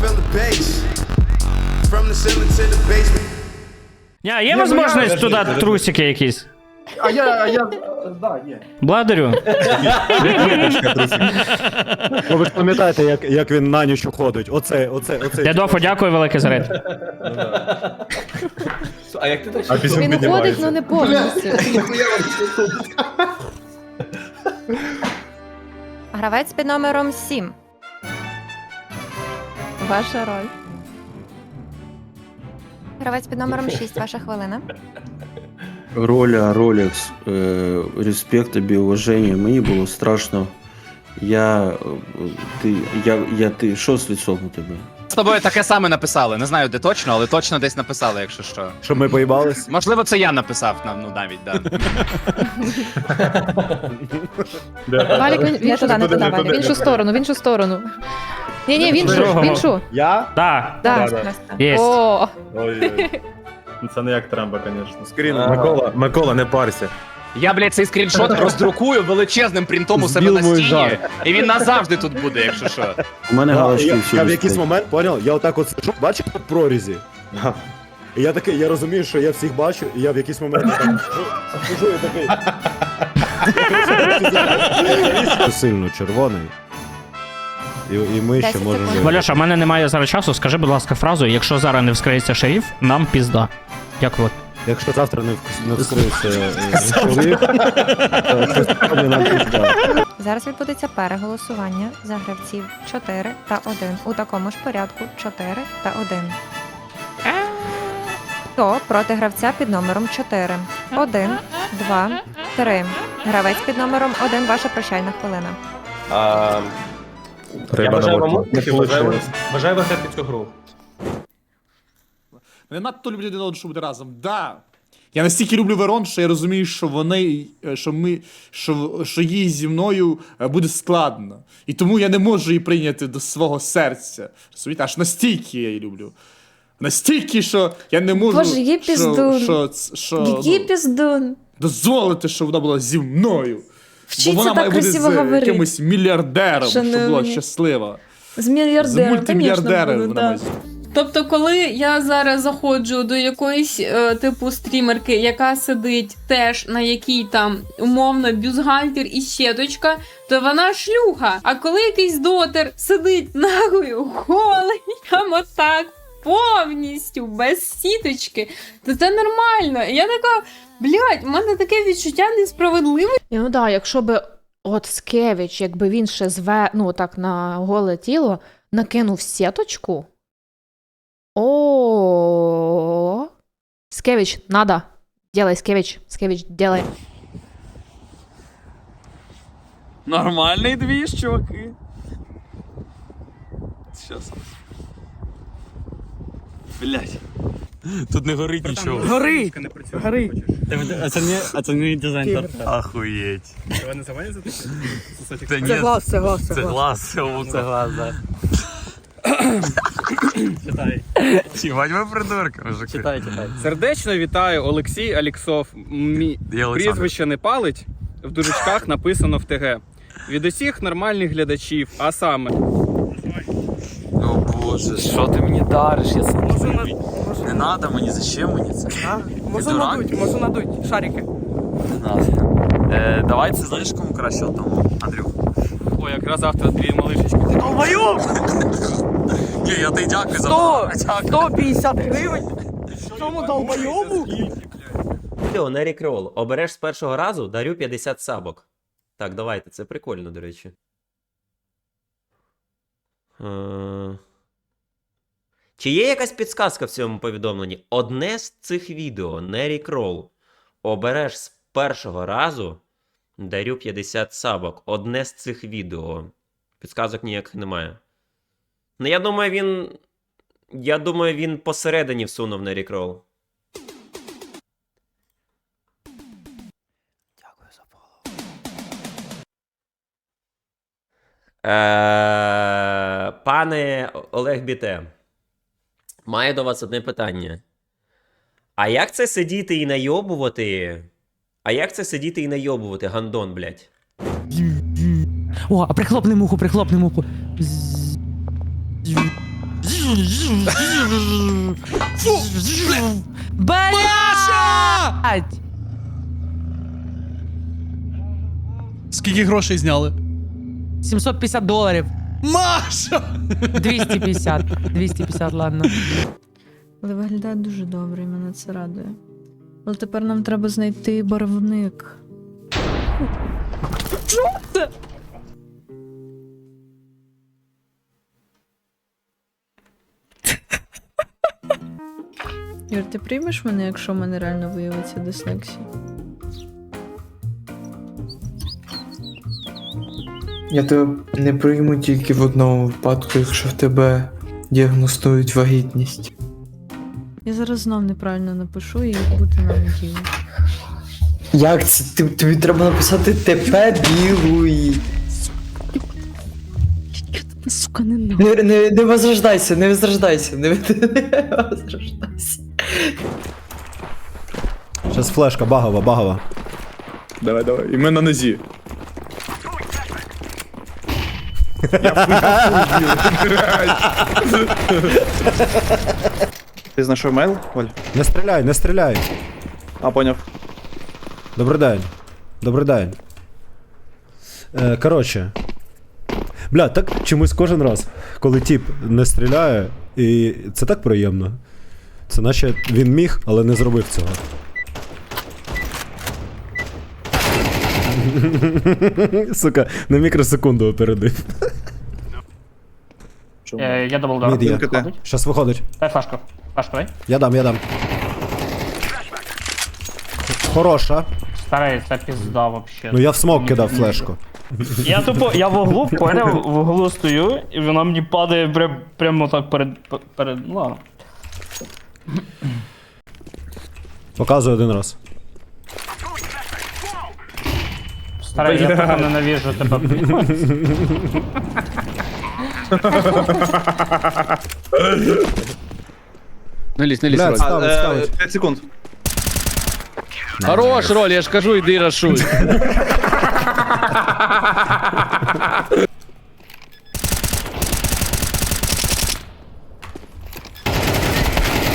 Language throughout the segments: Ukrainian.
feel the bass. From the ceiling to the basement. Ня, є можливість туди трусики якісь? А я, а я, да, ні. Бладарю? Ну ви ж пам'ятаєте, як, як він на ніч уходить. Оце, оце, оце. Дядофо, дякую велике за рейд. А як ти так А після Він уходить, ну не повністю. Гравець під номером 7. Ваша роль. Гравець під номером 6. Ваша хвилина. Роля Ролекс, е, респект тобі, уваження. Мені було страшно. Я. Ти. Я. Я ти. Що з лицом у тебе? З тобою таке саме написали. Не знаю, де точно, але точно десь написали, якщо що. Що ми поїбались? Можливо, це я написав, на- ну навіть, да. Валік, він, він туди, не туди, Валік. В іншу сторону, в іншу сторону. Ні, ні, в іншу, в іншу. Я? Да, Да, Да, да. Єсть. О, Ой-ой. Ну, Це не як Трампа, звісно. Скрін. Микола, Микола, не парся. Я, блядь, цей скріншот роздрукую величезним принтом у себе на стіні, жар. і він назавжди тут буде, якщо що. У мене галочки я, всі. я в якийсь момент поняв, я отак от сижу, бачиш в прорізі. І я такий, я розумію, що я всіх бачу, і я в якийсь момент так сижу, сижу і такий. Сильно червоний. І, і ми ще 10 можемо. секунд. Валюша, в мене немає зараз часу. Скажи, будь ласка, фразу, якщо зараз не вскриється шериф, нам пізда. Дякую. Якщо завтра не, вк- не вскрився е, шериф, то нам пізда. Зараз відбудеться переголосування за гравців 4 та 1. У такому ж порядку 4 та 1. Хто проти гравця під номером 4? 1, 2, 3. Гравець під номером 1. Ваша прощальна хвилина. А, я Риба на бажаю вам. Успіхів, бажаю, получилось. бажаю виграти цю гру. Я надто люблю один одного, щоб бути разом. Да. Я настільки люблю Верон, що я розумію, що вони, е, що ми, що, що їй зі мною е, буде складно. І тому я не можу її прийняти до свого серця. Розумієте, аж настільки я її люблю. Настільки, що я не можу Боже, що, піздун. що, ц- що, Який ну, піздун. дозволити, щоб вона була зі мною. Вчіться Бо вона так має бути красиво з говорити. якимось мільярдером, щоб була щаслива. З З мільярдером, мультимільярдером вона має Тобто, коли я зараз заходжу до якоїсь е, типу стрімерки, яка сидить теж на якій там умовно бюзгальтер і щеточка, то вона шлюха. А коли якийсь дотер сидить нагою голий, там отак повністю без сіточки, то це нормально. І я така, блядь, у мене таке відчуття несправедливості. Ну да, якщо би от Скевич, якби він ще зве, ну так на голе тіло, накинув сіточку. О. Скевич, надо. Делай, Скевич, Скевич, делай. Нормальний двіж, чуваки. Щас. Блять. Тут не горить нічого. Горить! Горить! А це не, а це не дизайн Охуєть. Це не Це ні, глаз, це глаз. Це глаз, це глаз, це глаз, да. Читай. Чимать ви придурки, мужики. Читай, читай. Сердечно вітаю Олексій Аліксов. Мі... Прізвище не палить. В дужечках написано в ТГ. Від усіх нормальних глядачів, а саме. Боже, що ти мені дариш? Я це не знаю. Не надо мені, зачем мені це? Можу надуть, можу надуть, шарики. Не надо. Е, давай це знаєш кому краще одному, Андрюх? О, якраз завтра дві малишечки. Ні, я тобі дякую за Сто! 150 гривень? Чому долбойому? Відео Нері Крол. Обереш з першого разу, дарю 50 сабок. Так, давайте, це прикольно, до речі. Е, Чи є якась підсказка в цьому повідомленні? Одне з цих відео Нері Крол. Обереш з першого разу, дарю 50 сабок. Одне з цих відео. Підсказок ніяких немає. Ну, я думаю, він. Я думаю, він посередині всунув Нері Крол. Е, Пане Олег Біте, маю до вас одне питання. А як це сидіти і найобувати? А як це сидіти і найобувати, гандон, блядь? О, а прихлопни муху, прихлопни муху. Блять! Скільки грошей зняли? 750 доларів. Маша! 250. 250, ладно. Але виглядає дуже добре, і мене це радує. Але тепер нам треба знайти барвник. Що це? Юр, ти приймеш мене, якщо в мене реально виявиться дислексія? Я тебе не прийму тільки в одному випадку, якщо в тебе діагностують вагітність. Я зараз знов неправильно напишу і бути нам діло. Як це? Ти- Тобі треба написати ТП білий. Сука, не на. Не, не, не возрождайся, не возрождайся, не, не возрождайся. Зараз флешка, багова, багова. Давай, давай. І ми на нозі. Ти знайшов мейл, Оль? Не стріляй, не стріляй. А, поняв. Добрий день. Добрий день. Е, коротше. Бля, так чомусь кожен раз, коли тіп не стріляє, і це так приємно. Це наче він міг, але не зробив цього. Сука, на мікросекунду опередив. Е, я даблдор. Мід є. Виходить. Щас виходить. Дай флешку. Флешку дай. Я дам, я дам. Хороша. Старий, це пізда вообще. Ну я в смок кидав флешку. Я тупо, я в углу, поняв, в углу стою, і вона мені падає прям, прямо так перед, перед, ну ладно. Показую один раз. Старий, я тупо ненавижу тебе. Не лізь, не лізь, Бля, роль. ставить, ставить. 5 секунд. Хорош, роль, я ж кажу, іди рашуй.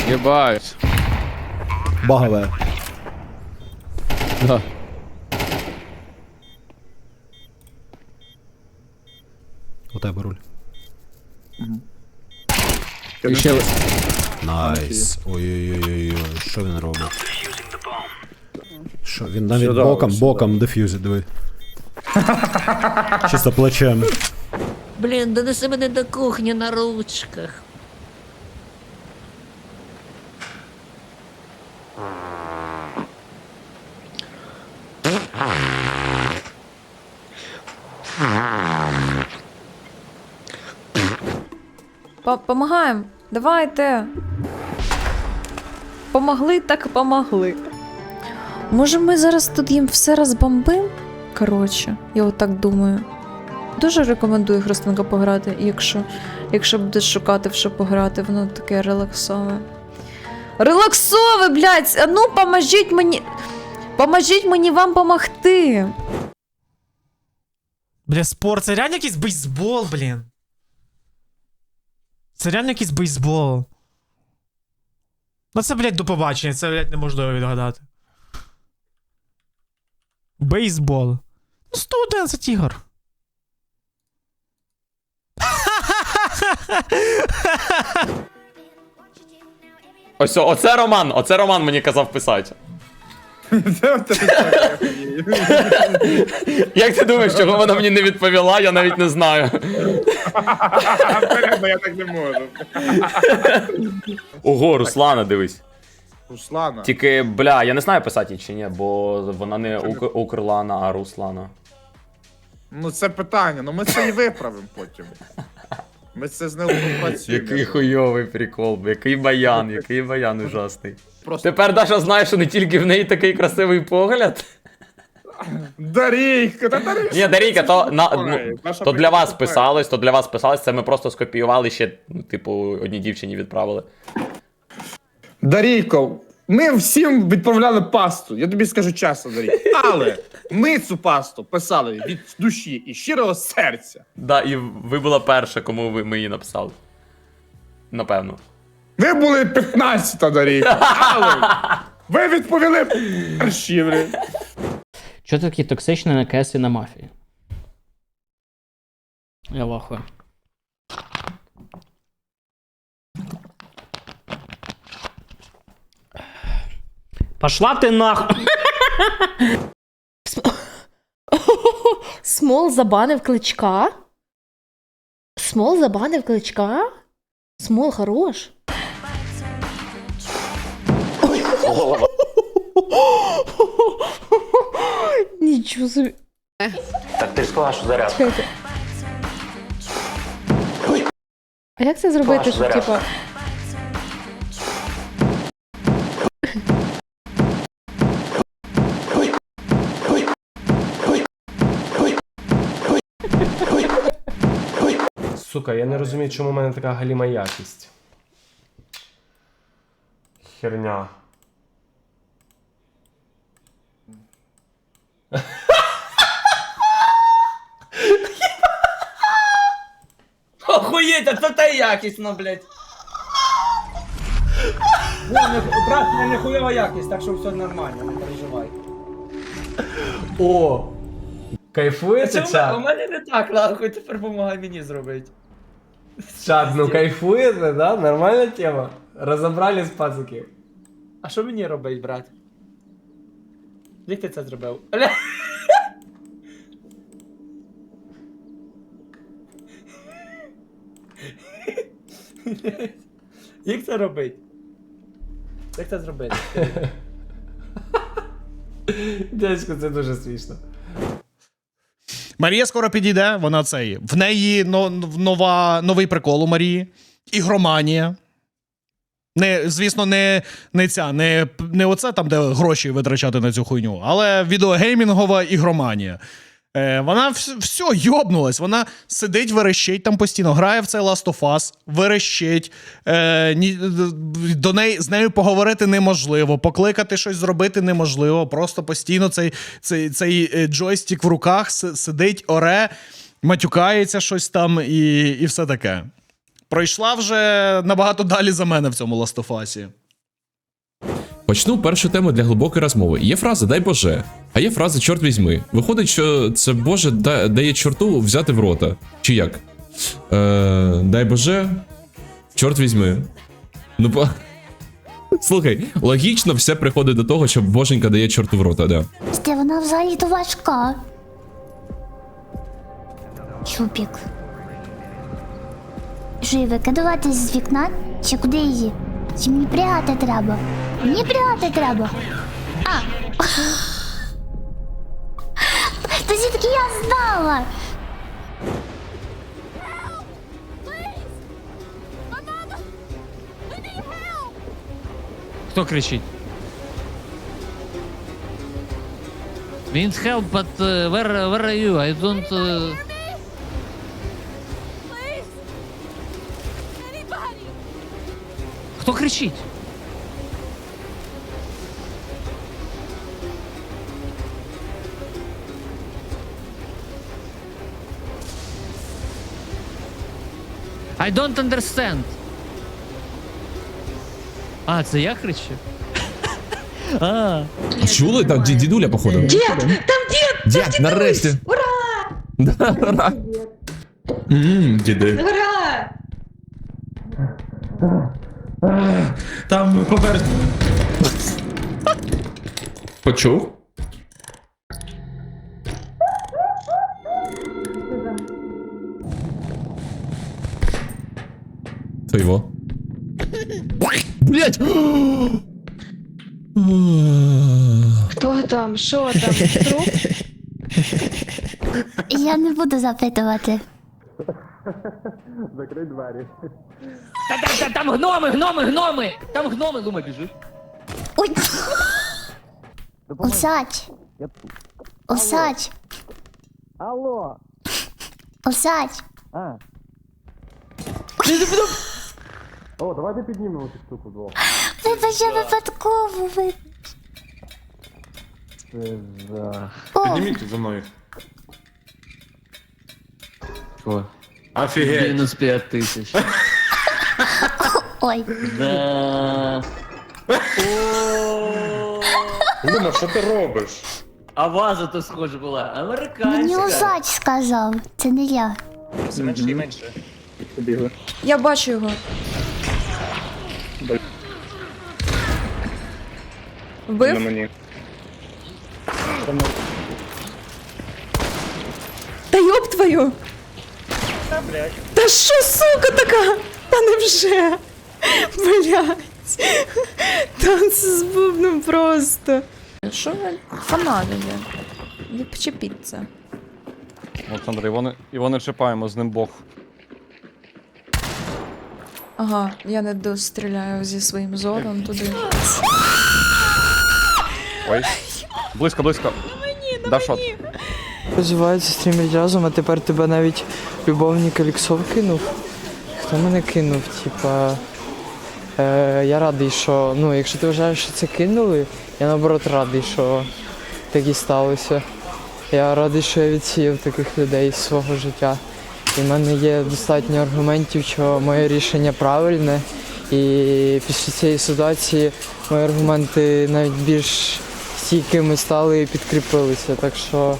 Єбать. Багове. Да. тебе руль. І ще Найс. Ой-ой-ой, що він робить? Що, він навіть Сюди, боком, сюди. боком деф'юзить, диви. Чисто плечем. Блін, донеси мене до кухні на ручках. Помагаємо. Давайте. Помогли, так помогли. Може, ми зараз тут їм все розбомбим? Коротше, я отак думаю. Дуже рекомендую Христинка пограти, якщо, якщо будеш шукати, в що пограти, воно таке релаксове. Релаксове, блядь! А ну поможіть мені. Поможіть мені вам помогти. Бля, спорт, це реально якийсь бейсбол, блін. Це реально якийсь бейсбол. Ну це, блядь, до побачення, це, блядь, неможливо відгадати. Бейсбол. Ну, 111 ігор. Ось, оце Роман, оце Роман мені казав писати. Як ти думаєш, чого вона мені не відповіла, я навіть не знаю. Я так не можу. Ого, Руслана, дивись. Руслана. Тільки, бля, я не знаю писати чи ні, бо вона не Ук- Укрлана, а Руслана. Ну це питання, ну ми це і виправимо потім. Ми це з нею попрацюємо. Який хуйовий прикол, який баян, який баян ужасний. Просто Тепер Даша знає, що не тільки в неї такий красивий погляд. Дарійка, та Дарійка. Ні, Дарійка, то, на, ну, то для вас писалось, то для вас писалось, це ми просто скопіювали ще, ну, типу, одній дівчині відправили. Дарійко, ми всім відправляли пасту. Я тобі скажу чесно, Дарійко. Але ми цю пасту писали від душі і щирого серця. Да, і ви була перша, кому ви, ми її написали. напевно. Ви були 15 на рік, але ви відповіли перші. Чого ти такий токсичний на мафії? Я вахую. Пошла ти нахуй! Смол забанив кличка? Смол забанив кличка? Смол хорош. Нічого собі. Так ти ж сказала, що заряд. Чекайте. А як це зробити, щоб заряд. типа. Сука, я не розумію, чому в мене така галіма якість. Херня. Охуєть, а це та якісно, блядь. Брат, у мене хуйова якість, так що все нормально, не переживай. О! Кайфуєте, чат? мене не так, нахуй, тепер допомагай мені зробити. Чат, ну кайфуєте, да? Нормальна тема. Розібрались пацики. А що мені робить, брат? Як ти це зробив? Як це робить? Як це зробити? Дядько, це дуже смішно. Марія скоро підійде, вона цей. В неї но, нова, новий прикол у Марії. Ігроманія. Не, звісно, не, не ця, не, не оце там, де гроші витрачати на цю хуйню, але відеогеймінгова ігроманія. Е, вона вс- все йобнулась. Вона сидить, верещить там постійно, грає в цей Last of Us, верещить. Е, до неї, з нею поговорити неможливо, покликати щось зробити неможливо. Просто постійно цей, цей, цей е, джойстик в руках сидить, оре, матюкається щось там і, і все таке. Пройшла вже набагато далі за мене в цьому Us. Почну першу тему для глибокої розмови. Є фраза дай Боже, а є фраза чорт візьми. Виходить, що це Боже дає чорту взяти в рота. Чи як? Е, дай Боже, чорт візьми. Ну, по... Слухай, логічно все приходить до того, що Боженька дає чорту в рота, да. Сте, вона взагалі то важка. Чупік. Що її викидувати з вікна? Чи куди її? Чи мені прягати треба? Мені прягати треба. А! Та звідки я знала? Хто кричить? Means help, but uh, where, where are you? I don't... Uh... Хто кричить? I don't understand. А, це я кричу? А. Чули? Там ді- дідуля, походу. Дід! Там дід! Дід, нарешті! Ура! Да, ура! Ммм, діди. Там попереду. Почув? То його. Блять! Хто там? Що там? Труп? Я не буду запитувати. Та, та, та, там гноми, гноми, гноми! Там гноми, Лума біжить. Ой! Усач! Усач! Алло! Усач! А. О, давайте піднімемо цю штуку вдвох. Вибач, я випадково ви. О, Підніміть за мною. О. Офігеть. Мінус 5 тисяч. Ой. Лума, що ти робиш? А ваза то схоже була. Американська. Мені усач сказав, це не я. Все менше і менше. Побігли. Я бачу його. На Вбив? мені. Та йоб твою! Та що, сука така? Та невже? Блять. Танці з бубном просто. Що ви фанали? Не почепіться. Олександр, Івони, Івони чіпаємо, з ним Бог. Ага, я не достріляю зі своїм зоном туди. Ой. Близько, близько. Дав шот. Розвивається стрімить разом, а тепер тебе навіть любовник Аліксов кинув. Хто мене кинув? Типа. Е, я радий, що. Ну, якщо ти вважаєш, що це кинули, я наоборот радий, що так і сталося. Я радий, що я відсіяв таких людей з свого життя. І в мене є достатньо аргументів, що моє рішення правильне. І після цієї ситуації мої аргументи навіть більш стійкими стали і підкріпилися. Так що.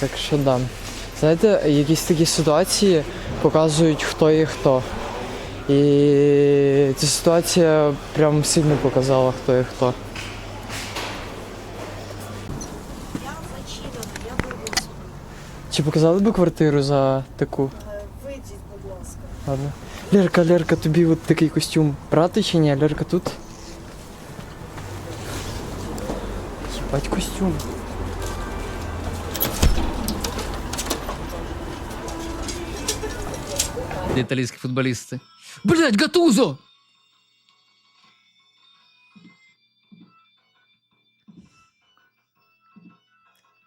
Так що да. Знаєте, якісь такі ситуації показують, хто є хто. І ця ситуація прям сильно показала, хто є хто. Чи показали би квартиру за таку? Вийдіть, будь ласка. Ладно. Лерка, Лерка, тобі от такий костюм брати чи ні? Лерка тут? Єбать костюм. Итальянские футболисты. Блять, Гатузо!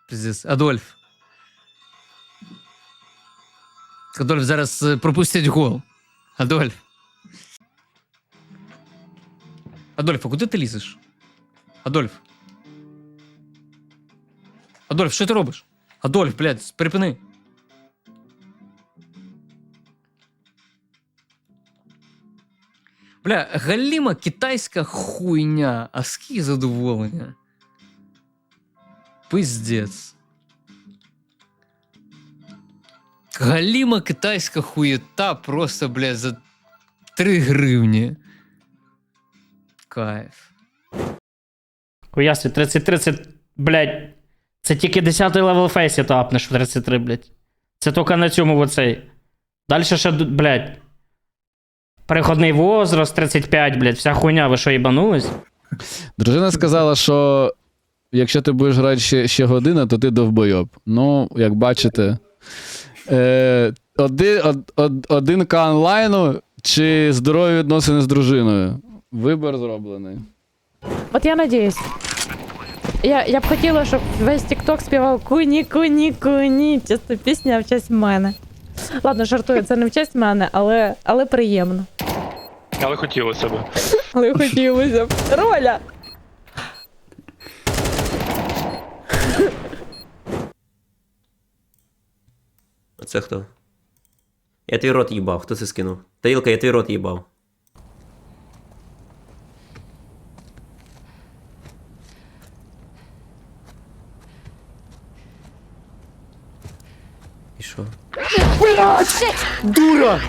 Пиздец. Адольф. Адольф зараз е, пропустять гол. Адольф. Адольф, а куди ти лізеш? Адольф. Адольф, що ти робиш? Адольф, блядь, припини. Бля, галіма китайська хуйня, а скільки задоволення. Пиздец. Галіма китайська хуєта просто, бля, за 3 гривні. Кайф. Хуясі, 33 це, блядь, це тільки 10 левел фейсі ти апнеш в 33, блядь. Це тільки на цьому оцей. Далі ще, блядь. Переходний возраст 35, блядь, вся хуйня, ви що, їбанулись? Дружина сказала, що якщо ти будеш грати ще, ще годину, то ти довбойоб. Ну, як бачите, е, один, од, од, один к онлайну чи здорові відносини з дружиною. Вибір зроблений. От я надіюсь. Я, я б хотіла, щоб весь TikTok співав куні, куні, куні. Чисто пісня в честь мене. Ладно, жартую, це не в честь мене, але, але приємно. Але хотілося б. Але хотілося б. Роля! А це хто? Я твій рот їбав, хто це скинув? Таїлка, я твій рот їбав. І що? Дура!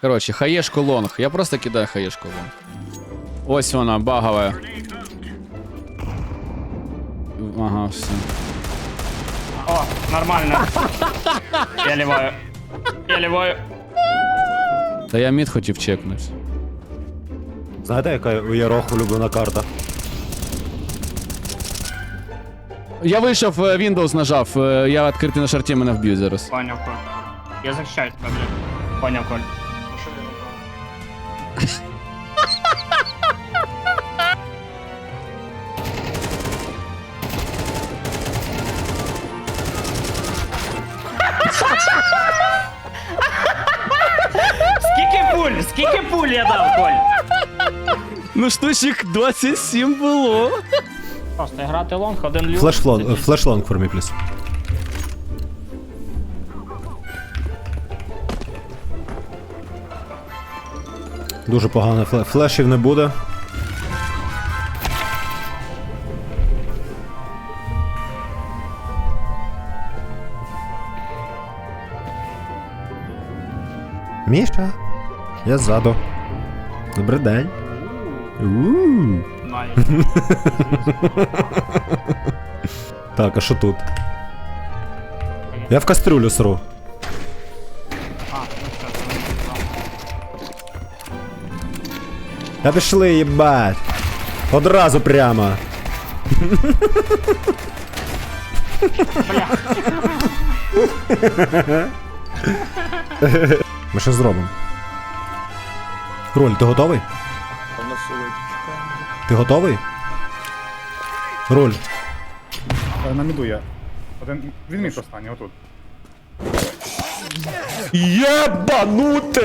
Коротше, хаєшку лонг. Я просто кидаю хаєшку лонг. Ось вона, багова. Ага, все. О, нормально. Я ліваю. Я ліваю. Та я мід хотів чекнути. Знаєте, яка у Ярох улюблена карта? Я вийшов, е, Windows нажав, е, я відкритий на шарті, мене вб'ють зараз. Поняв, Коль. Я захищаю тебе, блядь. Поняв, Коль. Скільки пуль? Скільки пуль я дав, Коль? Ну штучок 27 було. Просто грати лонг, один люк. Флеш лонг, флеш лонг Дуже погано. Фле- Флешів не буде. Міша, я ззаду. Добрий день. Так, а що тут? Я в кастрюлю сру. Та пішли, їбать. Одразу прямо. Ми що зробимо? Роль, ти готовий? Ти готовий? Роль. На міду я. Один. Він мій останній, отут. Єбанутись!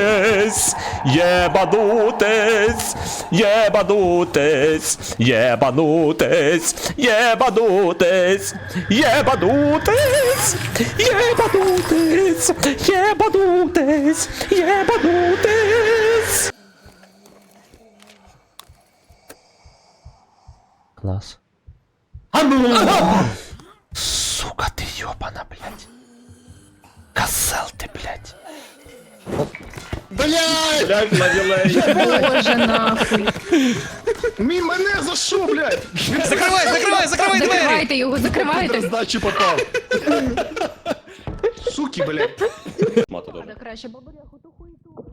Єбанутись! Єбанутись! Єбанутись! Єбанутись! Єбанутись! Єбанутись! Єбанутись! Єбанутись! Клас. Сука, ти йобана, блядь. Козел ти, блядь. Блядь! Блядь, Владилей. Боже, нахуй. Мій мене за що, блядь? Закривай, закривай, закривай двері! Закривайте його, закривайте! Здачі попав. Суки, блядь. Краще бабуряху ту хуйту.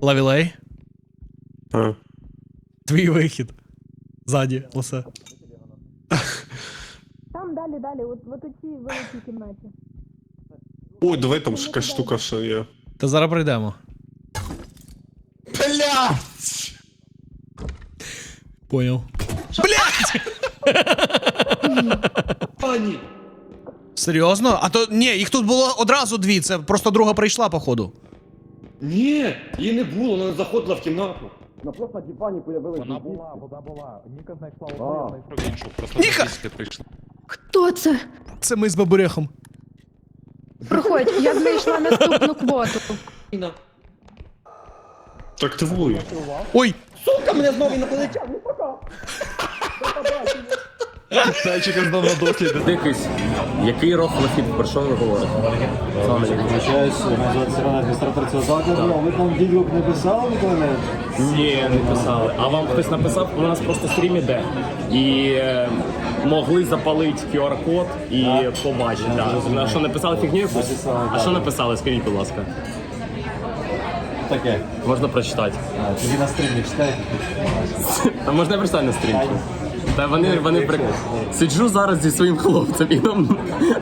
Лавілей. Твій вихід. Ззаді, усе. Там далі, далі, от, от у цій великій кімнаті. Ой, давай там якась штука ще є. Та зараз прийдемо. Блядь! Поняв. Пані! Серйозно? А то ні, їх тут було одразу дві, це просто друга прийшла, походу. Ні, її не було, вона заходила в кімнату. На просто на дивані появилась. Вона була, вона була. Ніка знайшла одну, я знайшов іншу. Просто Ніка! Хто це? Це ми з бабурехом. Проходь, я знайшла наступну квоту. Так твою. Ой! Сука, мене знову інопланетян, ну пока. Зайчика знов на досліди. Дикись. Який рофлофіт, про що ви говорите? Ви там відгук не писали ніколи? Ні, не писали. А вам хтось написав, у нас просто стрім іде. І е, могли запалити QR-код і побачити. Да. А що написали фігню якусь? А що написали, скажіть, будь ласка. Таке. Можна прочитати. Тоді на стрімі читайте. А можна я прочитаю на стрімку? Та вони, вони при... Сиджу зараз зі своїм хлопцем і нам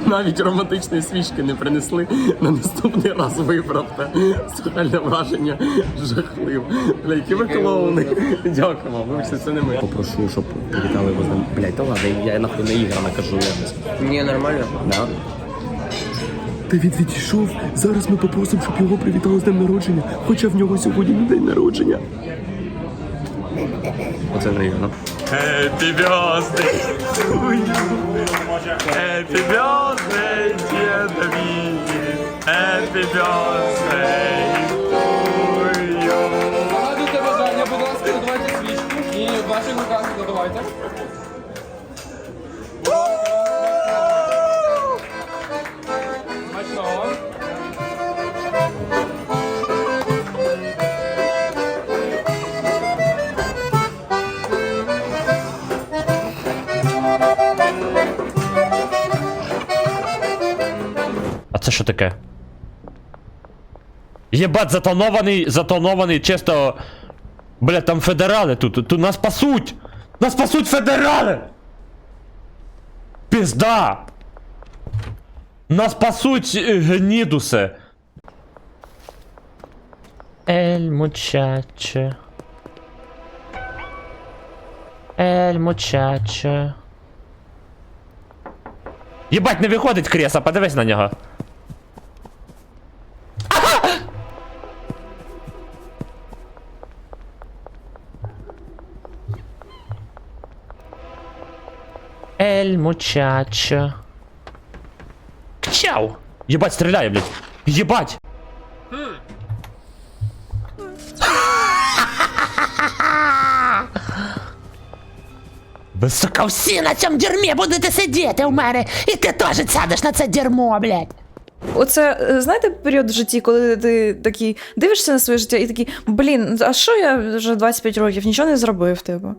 навіть романтичної свічки не принесли. На наступний раз виправте. Сухальне враження жахлив. Бля, які ви клоуни. Дякую вам, вибачте, це не ми. Попрошу, щоб привітали його з ним. Блядь, та ладно, я нахуй на ігра накажу якось. Ні, нормально. Да? Давід відійшов. Зараз ми попросимо, щоб його привітали з днем народження, хоча в нього сьогодні не день народження. Оце приємно. Happy birthday to you. Happy birthday, dear David. Happy birthday to you. Нагадуйте бажання, будь ласка, додавайте свічку. І в ваших руках додавайте. Що таке? Єбать, затонований, затонований, чисто. Бля, там федерали тут, тут нас пасуть! Нас пасуть федерали! Пізда! Нас пасуть е, гнідуси! Ель мучаче. Ель мучаче. Єбать, не виходить креса, подивись на нього. Ель мучачо. Чау! Єбать, стріляє, блядь. Єбать! Сука, всі на цьому дерьмі будете сидіти в мене, і ти теж сядеш на це дерьмо, блядь. Оце, е, знаєте, період в житті, коли ти такий дивишся на своє життя і такий, блін, а що я вже 25 років нічого не зробив, типу.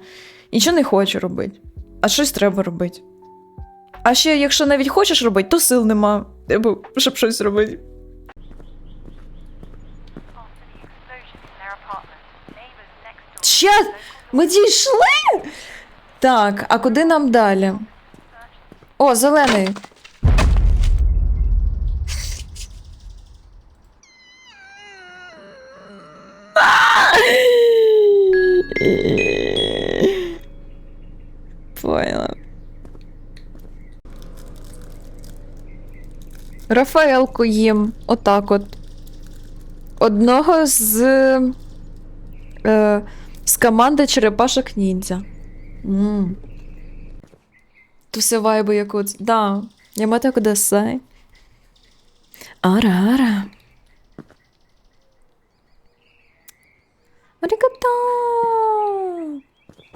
Нічого не хочу робити. А щось треба робити. А ще, якщо навіть хочеш робити, то сил нема, типу, щоб щось робити. Щас! Ми дійшли! Так, а куди нам далі? О, зелений. Поняла. Рафаелку їм. Отак от. Одного з. Е, з команди черепашок ніндзя. М. То все вайби як от. Да. Ямато кудасай. Ара-ара. Арігато!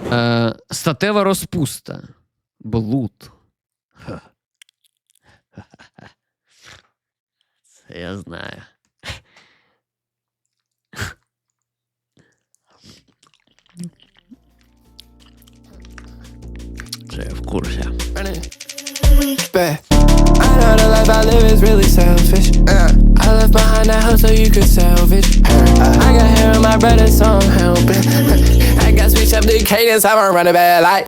Е, статева розпуста. Блуд. Ха. Це я знаю. Це я в курсі. I know the life I live is really selfish. I left behind that house so you could salvage. I got hair on my brother, so I'm helping. I got switch up the cadence, I'm running bad like.